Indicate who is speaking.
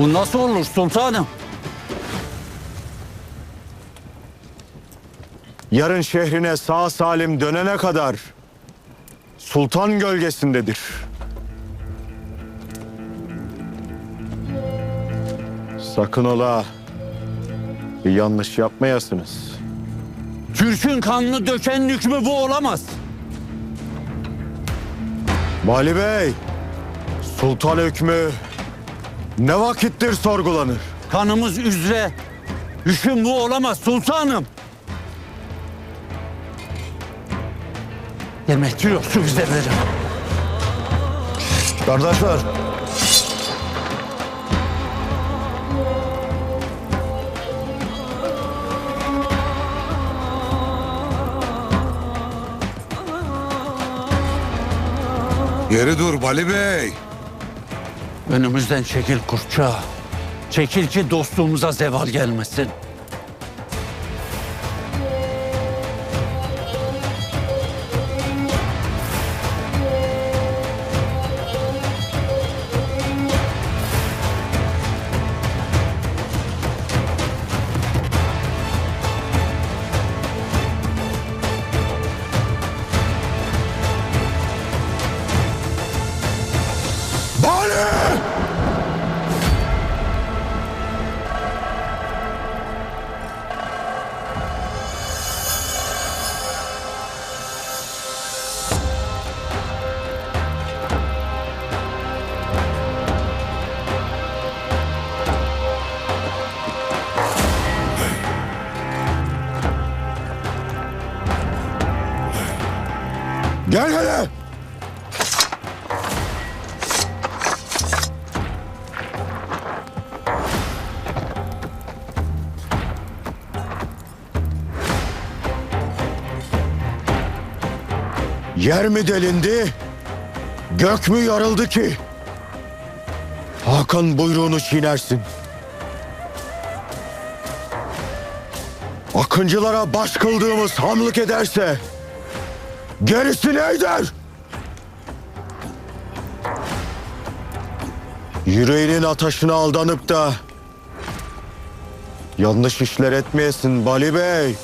Speaker 1: Bu nasıl olur sultanım?
Speaker 2: Yarın şehrine sağ salim dönene kadar sultan gölgesindedir. Sakın ola bir yanlış yapmayasınız.
Speaker 1: Türk'ün kanını döken hükmü bu olamaz.
Speaker 2: Vali Bey, sultan hükmü ne vakittir sorgulanır?
Speaker 1: Kanımız üzere hüküm bu olamaz sultanım. Demek yok şu güzelleri.
Speaker 2: Kardeşler.
Speaker 3: Geri dur Bali Bey.
Speaker 1: Önümüzden çekil kurtça. Çekil ki dostluğumuza zeval gelmesin.
Speaker 2: Bali! Gel hele! Yer mi delindi, gök mü yarıldı ki? Hakan buyruğunu çiğnersin. Akıncılara baş kıldığımız hamlık ederse gerisi ne eder? Yüreğinin ateşine aldanıp da yanlış işler etmeyesin Bali Bey.